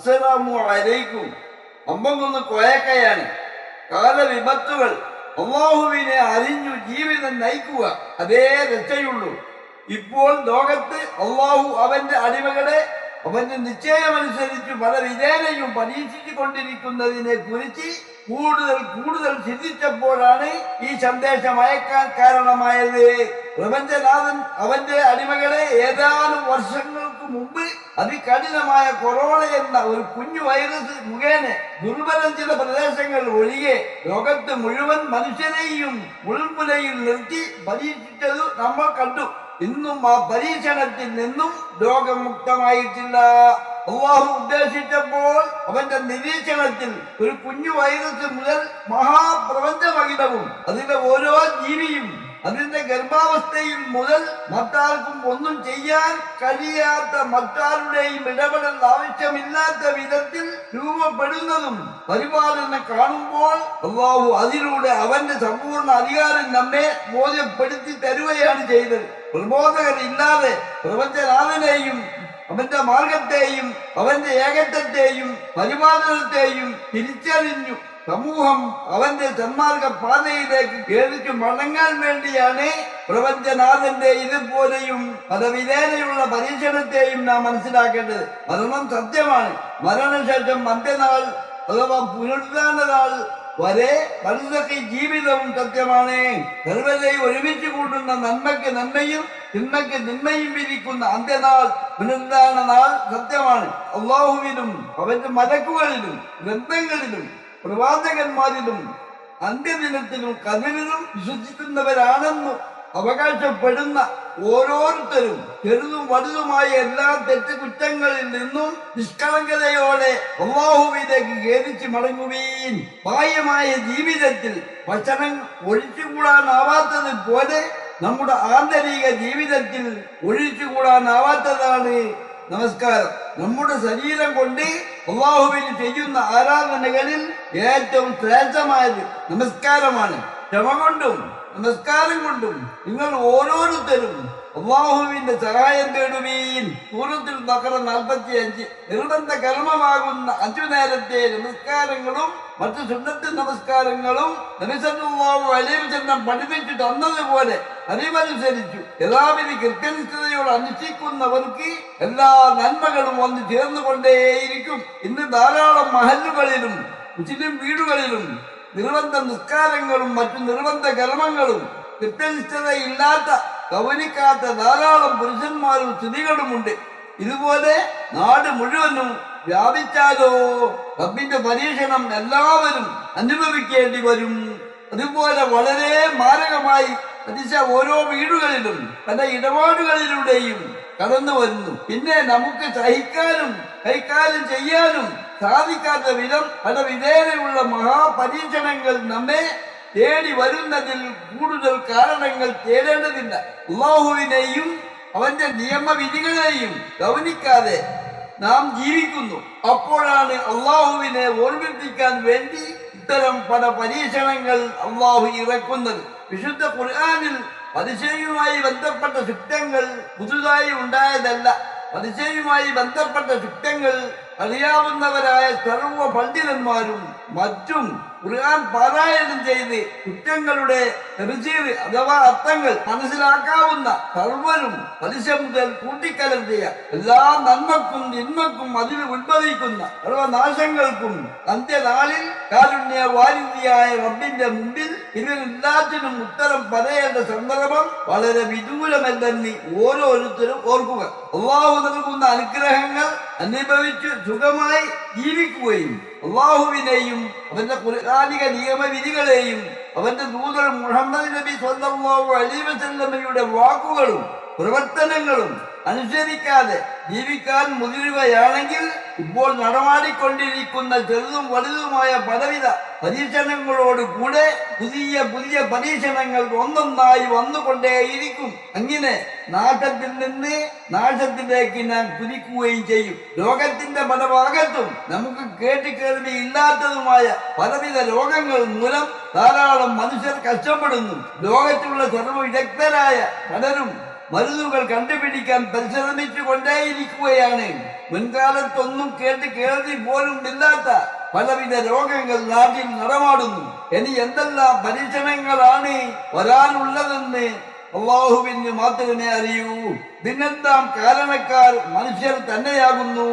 അസ്സലാമു അലൈക്കും അമ്പങ്കുന്ന് കാല വിപത്തുകൾ അള്ളാഹുവിനെ അറിഞ്ഞു ജീവിതം നയിക്കുക അതേ രക്ഷയുള്ളൂ ഇപ്പോൾ ലോകത്ത് അള്ളാഹു അവന്റെ അടിമകളെ അവന്റെ നിശ്ചയമനുസരിച്ച് പല വിധേനയും പരീക്ഷിച്ചു കൊണ്ടിരിക്കുന്നതിനെ കുറിച്ച് കൂടുതൽ കൂടുതൽ ചിന്തിച്ചപ്പോഴാണ് ഈ സന്ദേശം അയക്കാൻ കാരണമായത്. പ്രപഞ്ചനാഥൻ അവന്റെ അടിമകളെ ഏതാനും വർഷങ്ങൾക്ക് മുമ്പ് അതികഠിനമായ കൊറോണ എന്ന ഒരു കുഞ്ഞു വൈറസ് മുഖേന ദുർബലം ചില പ്രദേശങ്ങൾ ഒഴികെ ലോകത്ത് മുഴുവൻ മനുഷ്യരെയും മുൾമുലയിൽ നിർത്തി പരീക്ഷിച്ചത് നമ്മൾ കണ്ടു. ഇന്നും ആ പരീക്ഷണത്തിൽ നിന്നും രോഗമുക്തമായിട്ടില്ല. അള്ളാഹു ഉദ്ദേശിച്ചപ്പോൾ അവന്റെ നിരീക്ഷണത്തിൽ ഒരു കുഞ്ഞു വൈറസ് മുതൽ മഹാപ്രപഞ്ചമകിതവും അതിന്റെ ഓരോ ജീവിയും അതിന്റെ ഗർഭാവസ്ഥയിൽ മുതൽ മറ്റാർക്കും ഒന്നും ചെയ്യാൻ കഴിയാത്ത മറ്റാരുടെയും ഇടപെടൽ ആവശ്യമില്ലാത്ത വിധത്തിൽ രൂപപ്പെടുന്നതും പരിപാലനം കാണുമ്പോൾ അള്ളാഹു അതിലൂടെ അവന്റെ സമ്പൂർണ അധികാരം നമ്മെ ബോധ്യപ്പെടുത്തി തരുകയാണ് ചെയ്തത്. പ്രബോധകരില്ലാതെ പ്രപഞ്ചനാഥനെയും അവന്റെ മാർഗത്തെയും അവന്റെ ഏകത്വത്തെയും പരിപാലനത്തെയും തിരിച്ചറിഞ്ഞു. സമൂഹം അവന്റെ സന്മാർഗ പാതയിലേക്ക് കേൾക്ക് മടങ്ങാൻ വേണ്ടിയാണ് പ്രപഞ്ചനാഥന്റെ ഇതുപോലെയും പദവിധേനയുള്ള പരീക്ഷണത്തെയും നാം മനസ്സിലാക്കേണ്ടത്. മരണം സത്യമാണ്. മരണശേഷം അന്ത്യനാൾ അഥവാ പുനരുദ്ധാന നാൾ വരെ പലതൊക്കെ ജീവിതവും സത്യമാണ്. സർവരെയും ഒരുമിച്ച് കൂട്ടുന്ന നന്മയ്ക്ക് നന്മയും തിന്മയ്ക്ക് തിന്മയും വിരിക്കുന്ന അന്ത്യനാൾ പുനരുദ്ധാന നാൾ സത്യമാണ്. അള്ളാഹുവിലും അവന്റെ മലക്കുകളിലും ഗ്രന്ഥങ്ങളിലും പ്രവാചകന്മാരിലും അന്ത്യദിനത്തിലും കതിരിലും വിശ്വസിക്കുന്നവരാണെന്ന് അവകാശപ്പെടുന്ന ഓരോരുത്തരും ചെറുതും വലുതുമായ എല്ലാ തെറ്റുകുറ്റങ്ങളിൽ നിന്നും നിഷ്കളങ്കതയോടെ അള്ളാഹുവിലേക്ക് ഖേദിച്ച് മടങ്ങുവീൻ. ബാഹ്യമായ ജീവിതത്തിൽ ഭക്ഷണം ഒഴിച്ചുകൂടാനാവാത്തത് പോലെ നമ്മുടെ ആന്തരിക ജീവിതത്തിൽ ഒഴിച്ചുകൂടാനാവാത്തതാണ് നമസ്കാരം. നമ്മുടെ ശരീരം കൊണ്ട് അള്ളാഹുവിന് ചെയ്യുന്ന ആരാധനകളിൽ ഏറ്റവും ശ്രേഷ്ഠമായത് നമസ്കാരമാണ്. ക്ഷമ കൊണ്ടും നമസ്കാരം കൊണ്ടും നിങ്ങൾ ഓരോരുത്തരും അള്ളാഹുവിന്റെ സഹായം തേടുവീൻ. സൂറത്തിൽ ബക്കറ നാൽപ്പത്തി അഞ്ച് നിർബന്ധ കർമ്മമാകുന്ന അഞ്ചു നേരത്തെ നമസ്കാരങ്ങളും മറ്റു സുന്നത്ത് നമസ്കാരങ്ങളും നബിസല്ലാഹു അലൈഹി വസല്ലം പഠിപ്പിച്ചു തന്നതുപോലെ അറിവനുസരിച്ചു യഥാവിധി കൃത്യനിഷ്ഠതയോട് അനുഷ്ഠിക്കുന്നവർക്ക് എല്ലാ നന്മകളും വന്ന് ചേർന്നുകൊണ്ടേയിരിക്കും. ഇന്ന് ധാരാളം മഹല്ലുകളിലും മുസ്ലിം വീടുകളിലും നിർബന്ധ നിസ്കാരങ്ങളും മറ്റു നിർബന്ധ കർമ്മങ്ങളും കൃത്യനിഷ്ഠതയില്ലാത്ത ഗൗനിക്കാത്ത ധാരാളം പുരുഷന്മാരും സ്ത്രീകളുമുണ്ട്. ഇതുപോലെ നാട് മുഴുവനും വ്യാപിച്ചാലോ? റബ്ബിന്റെ പരീക്ഷണം എല്ലാവരും അനുഭവിക്കേണ്ടി വരും. അതുപോലെ വളരെ മാരകമായി അതിശ ഓരോ വീടുകളിലും പല ഇടപാടുകളിലൂടെയും കടന്നു വരുന്നു. പിന്നെ നമുക്ക് സഹിക്കാനും കൈകാര്യം ചെയ്യാനും സാധിക്കാത്ത വിധം പല വിധേനയുള്ള മഹാപരീക്ഷണങ്ങൾ നമ്മെ തേടി വരുന്നതിൽ കൂടുതൽ കാരണങ്ങൾ തേടേണ്ടതില്ല. അള്ളാഹുവിനെയും അവന്റെ നിയമവിധികളെയും ഗവനിക്കാതെ നാം ജീവിക്കുന്നു. അപ്പോഴാണ് അള്ളാഹുവിനെ ഓർമ്മിപ്പിക്കാൻ വേണ്ടി ഇത്തരം പല പരീക്ഷണങ്ങൾ അള്ളാഹു ഇറക്കുന്നത്. വിശുദ്ധ ഖുർആാനിൽ പതിശയുമായി ബന്ധപ്പെട്ട ശുദ്ധങ്ങൾ പുതുതായി ഉണ്ടായതല്ല. പതിശയുമായി ബന്ധപ്പെട്ട ശുദ്ധങ്ങൾ അറിയാവുന്നവരായ സർവ പണ്ഡിതന്മാരും മറ്റും ഖുർആൻ പാരായണം ചെയ്ത് കുറ്റങ്ങളുടെ തെറിജീവ് അഥവാ അർത്ഥങ്ങൾ മനസ്സിലാക്കാവുന്ന സർവരും പലിശ മുതൽ കൂട്ടിക്കലർത്തിയ എല്ലാ നന്മക്കും തിന്മക്കും അതിൽ ഉത്ഭവിക്കുന്ന സർവനാശങ്ങൾക്കും അന്ത്യനാളിൽ കാരുണ്യ വാരിധിയായ റബ്ബിന്റെ മുമ്പിൽ ഇതിനെല്ലാത്തിനും ഉത്തരം പറയേണ്ട സന്ദർഭം വളരെ വിദൂരമല്ലെന്ന് ഓരോരുത്തരും ഓർക്കുക. അള്ളാഹു നൽകുന്ന അനുഗ്രഹങ്ങൾ അനുഭവിച്ച് സുഖമായി ജീവിക്കുകയും അള്ളാഹുവിനെയും അവന്റെ ഖുർആാനിക നിയമവിധികളെയും അവന്റെ ദൂതർ മുഹമ്മദ് നബി സ്വന്തമാവു അലീവസല്ലമ്മയുടെ വാക്കുകളും പ്രവർത്തനങ്ങളും അനുസരിക്കാതെ ജീവിക്കാൻ മുതിരുകയാണെങ്കിൽ ഇപ്പോൾ നടമാടിക്കൊണ്ടിരിക്കുന്ന ചെറുതും വലുതുമായ പലവിധ പരീക്ഷണങ്ങളോട് കൂടെ പുതിയ പുതിയ പരീക്ഷണങ്ങൾ ഒന്നൊന്നായി വന്നുകൊണ്ടേയിരിക്കും. അങ്ങനെ നാശത്തിൽ നിന്ന് നാശത്തിലേക്ക് ഞാൻ കുതിക്കുകയും ചെയ്യും. ലോകത്തിന്റെ പല ഭാഗത്തും നമുക്ക് കേട്ടുകേൾവി ഇല്ലാത്തതുമായ പലവിധ രോഗങ്ങൾ മൂലം ധാരാളം മനുഷ്യർ കഷ്ടപ്പെടുന്നു. ലോകത്തിലുള്ള സർവ വിദഗ്ധരായ പലരും മരുന്നുകൾ കണ്ടുപിടിക്കാൻ പരിശ്രമിച്ചു കൊണ്ടേയിരിക്കുകയാണ് മുൻകാലത്തൊന്നും കേട്ട് കേൾവി പോലും ഇല്ലാത്ത പലവിധ രോഗങ്ങൾ നാട്ടിൽ നടമാടുന്നു. ഇനി എന്തെല്ലാം പരീക്ഷണങ്ങളാണ് വരാനുള്ളതെന്ന് അള്ളാഹുവിന് മാത്രമേ അറിയൂ. നിന്നെത്താം കാരണക്കാർ മനുഷ്യർ തന്നെയാകുന്നു.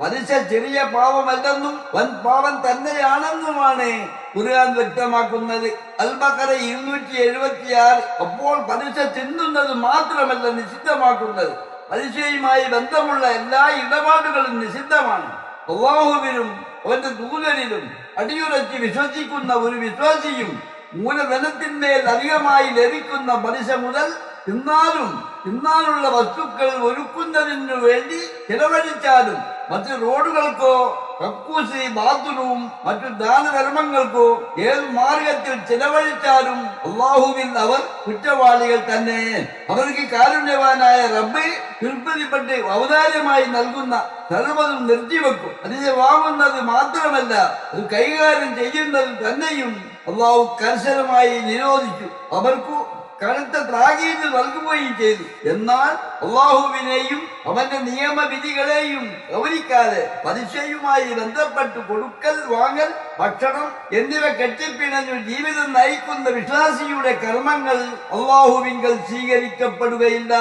മനുഷ്യ ചെറിയ പാവമല്ലെന്നും വൻ പാവം തന്നെയാണെന്നുമാണ് ഖുർആൻ വ്യക്തമാക്കുന്നത്. അൽബക്കര ഇരുന്നൂറ്റി എഴുപത്തിയാറ് അപ്പോൾ മനുഷ്യ ചിന്തുന്നത് മാത്രമല്ല നിഷിദ്ധമാക്കുന്നത്. മനുഷ്യയുമായി ബന്ധമുള്ള എല്ലാ ഇടപാടുകളും നിഷിദ്ധമാണ്. അള്ളാഹുവിനും അവന്റെ ദൂതരിലും അടിയുറച്ച് വിശ്വസിക്കുന്ന ഒരു വിശ്വാസിയും മൂലധനത്തിന്മേൽ അധികമായി ലഭിക്കുന്ന പലിശ മുതൽ തിന്നാലും തിന്നാനുള്ള വസ്തുക്കൾ ഒരുക്കുന്നതിനു വേണ്ടി ചിലവഴിച്ചാലും മറ്റ് റോഡുകൾക്കോ കക്കൂസി ബാത്തുനും മറ്റു ദാനധർമ്മങ്ങൾക്കോ ഏത് മാർഗത്തിൽ ചിലവഴിച്ചാലും അള്ളാഹുവിൽ അവർ കുറ്റവാളികൾ തന്നെ. അവർക്ക് കാരുണ്യവാനായ റബ്ബ് തൃപ്തിപ്പെട്ട് ഔദാര്യമായി നൽകുന്ന സർവതും നിർത്തിവെക്കും അതിനെ വാങ്ങുന്നത് മാത്രമല്ല അത് കൈകാര്യം ചെയ്യുന്നത് തന്നെയും അള്ളാഹു കർശനമായി നിരോധിച്ചു. അവർക്കു കടുത്ത ത്രാഗീത് നൽകുകയും ചെയ്തു. എന്നാൽ അള്ളാഹുവിനെയും അവന്റെ നിയമവിധികളെയും ഗൗരിക്കാതെ പലിശയുമായി ബന്ധപ്പെട്ട് കൊടുക്കൽ വാങ്ങൽ ഭക്ഷണം എന്നിവ കെട്ടിപ്പിണഞ്ഞു ജീവിതം നയിക്കുന്ന വിശ്വാസിയുടെ കർമ്മങ്ങൾ അള്ളാഹുവിങ്കൽ സ്വീകരിക്കപ്പെടുകയില്ല.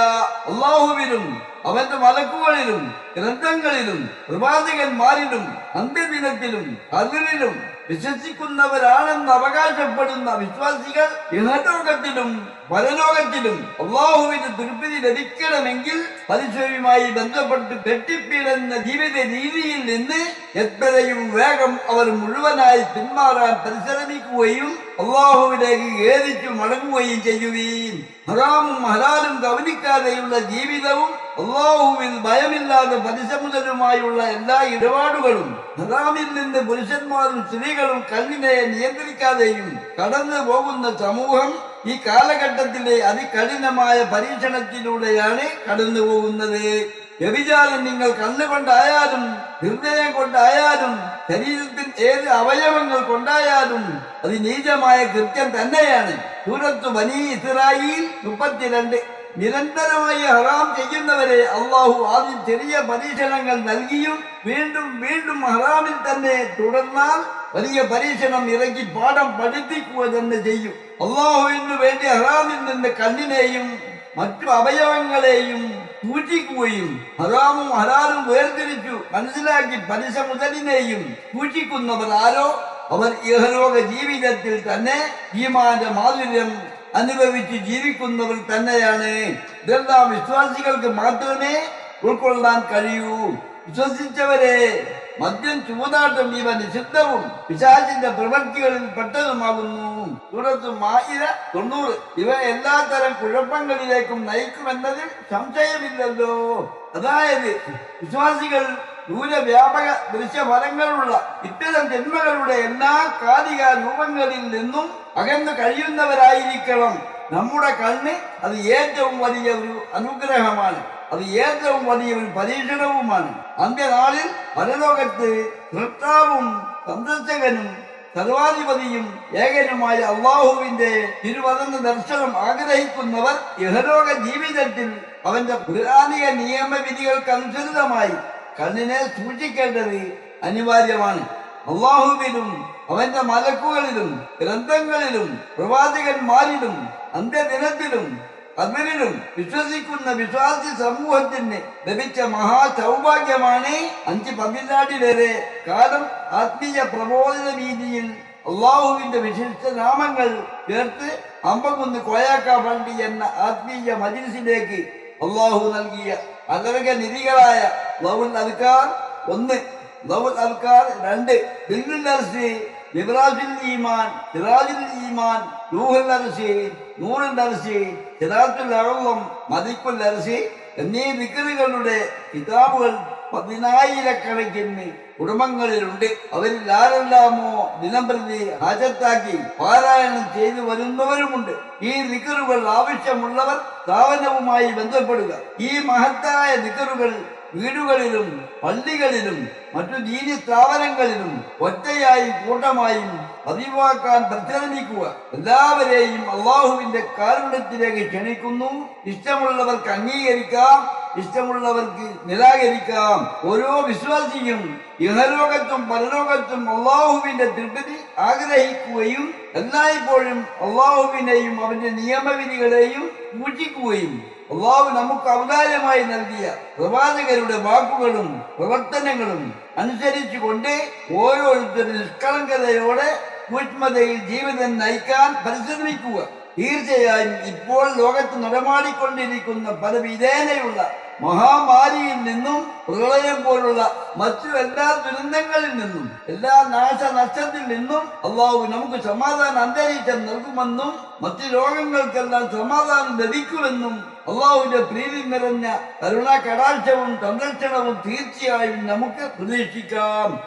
അള്ളാഹുവിനും അവന്റെ മലക്കുകളിലും ഗ്രന്ഥങ്ങളിലും പ്രവാചകന്മാരിലും അന്ത്യദിനത്തിലും അതിരിലും വിശ്വസിക്കുന്നവരാണെന്ന് അവകാശപ്പെടുന്ന വിശ്വാസികൾ ഇഹലോകത്തിലും പരലോകത്തിലും അള്ളാഹുവിന് തൃപ്തി ലഭിക്കണമെങ്കിൽ പരിശോധനയുമായി ബന്ധപ്പെട്ട് കെട്ടിപ്പിടുന്ന ജീവിത രീതിയിൽ നിന്ന് എത്രയും വേഗം അവർ മുഴുവനായി പിന്മാറാൻ പരിശ്രമിക്കുകയും അള്ളാഹുവിലേക്ക് ഖേദിച്ചു മടങ്ങുകയും ചെയ്യുകയും ഹറാമും ഹലാലും ഗവനിക്കാതെയുള്ള ജീവിതവും അള്ളാഹുവിൽ ഭയമില്ലാതെ പരിശമുതരുമായുള്ള എല്ലാ ഇടപാടുകളും ഹറാമിൽ നിന്ന് പുരുഷന്മാരും സ്ത്രീകളും കണ്ണിനെ നിയന്ത്രിക്കാതെയും കടന്നു പോകുന്ന സമൂഹം ഈ കാലഘട്ടത്തിലെ അതികഠിനമായ പരീക്ഷണത്തിലൂടെയാണ് കടന്നു പോകുന്നത്. വ്യഭിചാരം നിങ്ങൾ കണ്ണുകൊണ്ടായാലും ഹൃദയം കൊണ്ടായാലും ശരീരത്തിൽ ഏത് അവയവങ്ങൾ കൊണ്ടായാലും അത് നീചമായ കൃത്യം തന്നെയാണ്. സൂറത്ത് ബനി ഇസ്രായിൽ മുപ്പത്തിരണ്ട് നിരന്തരമായി ഹറാം ചെയ്യുന്നവരെ അള്ളാഹു ആദ്യം ചെറിയ പരീക്ഷണങ്ങൾ നൽകിയും വീണ്ടും വീണ്ടും ഹറാമിൽ തന്നെ തുടർന്നാൽ വലിയ പരീക്ഷണം ഇറക്കി പാഠം പഠിപ്പിക്കുക തന്നെ ചെയ്യും. അള്ളാഹുവിന് വേണ്ടി ഹറാമിൽ നിന്ന് കണ്ണിനെയും മറ്റു അവയവങ്ങളെയും സൂക്ഷിക്കുകയും ഹറാമും ഹലാലും വേർതിരിച്ചു മനസ്സിലാക്കി പലിശ മുതലിനെയും സൂക്ഷിക്കുന്നവർ ആരോ അവർ ഇഹലോക ജീവിതത്തിൽ തന്നെ ഈമാന്റെ മാധുര്യം അനുഭവിച്ച് ജീവിക്കുന്നവർ തന്നെയാണ്. ഇതെല്ലാം വിശ്വാസികൾക്ക് മാത്രമേ ഉൾക്കൊള്ളാൻ കഴിയൂ. വിശ്വസിച്ചവരെ മദ്യം ചൂതാട്ടം ഇവ നിഷിദ്ധവും പിശാചിന്റെ പ്രവൃത്തികളിൽ പെട്ടതുമാകുന്നു. തൊണ്ണൂറ്. ഇവ എല്ലാ തരം കുഴപ്പങ്ങളിലേക്കും നയിക്കുമെന്നതിൽ സംശയമില്ലല്ലോ. അതായത് വിശ്വാസികൾ ദൂരവ്യാപക ദൃശ്യഫലങ്ങളുള്ള ഇത്തരം ജന്മകളുടെ എല്ലാ കാലിക രൂപങ്ങളിൽ നിന്നും അകന്നു കഴിയുന്നവരായിരിക്കണം. നമ്മുടെ കണ്ണ് അത് ഏറ്റവും വലിയ ഒരു അനുഗ്രഹമാണ്. അത് ഏറ്റവും വലിയ ഒരു പരീക്ഷണവുമാണ്. അന്ത്യനാളിൽ പരലോകത്ത് ഭർത്താവും സന്ദർശകനും സർവാധിപതിയും ഏകനുമായ അള്ളാഹുവിന്റെ തിരുവതന്ന ദർശനം ആഗ്രഹിക്കുന്നവർ ഇഹലോക ജീവിതത്തിൽ അവന്റെ പുരാണിക നിയമവിധികൾക്കനുസൃതമായി കണ്ണിനെ സൂക്ഷിക്കേണ്ടത് അനിവാര്യമാണ്. അള്ളാഹുവിലും അവന്റെ മലക്കുകളിലും ഗ്രന്ഥങ്ങളിലും പ്രവാചകന്മാരിലും അന്ത്യദിനത്തിലും അതിനും വിശ്വസിക്കുന്ന വിശ്വാസി സമൂഹത്തിന് ലഭിച്ച മഹാ സൗഭാഗ്യമാണ് അഞ്ച് പതിനാട്ടിലേറെ കാലം ആത്മീയ പ്രബോധന രീതിയിൽ അള്ളാഹുവിന്റെ വിശിഷ്ട നാമങ്ങൾ ചേർത്ത് അമ്പകുന്ന് കോയാക്ക പണ്ടി എന്ന ആത്മീയ മജിൽസിലേക്ക് അള്ളാഹു നൽകിയ അനർഘ നിധികളായ ലവുൽ അൽക്കാർ ഒന്ന് അൽക്കാർ രണ്ട്. ബില്ലുൽ അർസി ഇബ്രാഹിം ഈമാൻ സിറാജുൽ ഈമാൻ നൂഹുൽ അർസി നൂറുൽ അർസി സിറാത്തുൽ അറളം മദിക്കുൽ അർസി എന്നീ വിക്കറുകളുടെ കിതാബുകൾ പതിനായിരക്കണക്കിന് കുടുംബങ്ങളിലുണ്ട്. അവരിൽ ആരെല്ലാമോ ദിനംപ്രതി ഹാജത്താക്കി പാരായണം ചെയ്തു വരുന്നവരുമുണ്ട്. ഈ നിക്കറുകൾ ആവശ്യമുള്ളവർ സ്ഥാപനവുമായി ബന്ധപ്പെടുക. ഈ മഹത്തായ നിക്കറുകൾ വീടുകളിലും പള്ളികളിലും മറ്റു ദീനി സ്ഥാപനങ്ങളിലും ഒറ്റയായും കൂട്ടമായും പതിവാക്കാൻ പരിശ്രമിക്കുക. എല്ലാവരെയും അള്ളാഹുവിന്റെ കാരുണ്യത്തിലേക്ക് ക്ഷണിക്കുന്നു. ഇഷ്ടമുള്ളവർക്ക് അംഗീകരിക്കാം. ഇഷ്ടമുള്ളവർക്ക് നിരാകരിക്കാം. ഓരോ വിശ്വാസിയും ഇഹലോകത്തും പരലോകത്തും അള്ളാഹുവിന്റെ തൃപ്തി ആഗ്രഹിക്കുകയും എല്ലായ്പ്പോഴും അള്ളാഹുവിനെയും അവന്റെ നിയമവിധികളെയും പൂജിക്കുകയും അള്ളാഹു നമുക്ക് ഔദാര്യമായി നൽകിയ പ്രവാചകരുടെ വാക്കുകളും പ്രവർത്തനങ്ങളും അനുസരിച്ചുകൊണ്ട് ഓരോരുത്തരും നിഷ്കളങ്കതയോടെ സൂക്ഷ്മതയിൽ ജീവിതം നയിക്കാൻ പരിശ്രമിക്കുക. തീർച്ചയായും ഇപ്പോൾ ലോകത്ത് നടമാടിക്കൊണ്ടിരിക്കുന്ന പല വിധേനയുള്ള മഹാമാരിയിൽ നിന്നും പ്രളയം പോലുള്ള മറ്റു എല്ലാ ദുരന്തങ്ങളിൽ നിന്നും എല്ലാ നാശനഷ്ടത്തിൽ നിന്നും അള്ളാഹു നമുക്ക് സമാധാനം അന്തരീക്ഷം നൽകുമെന്നും മറ്റു രോഗങ്ങൾക്കെല്ലാം സമാധാനം ലഭിക്കുമെന്നും അള്ളാഹുവിന്റെ പ്രീതി നിറഞ്ഞ കരുണ കടാക്ഷവും സംരക്ഷണവും തീർച്ചയായും നമുക്ക് പ്രതീക്ഷിക്കാം.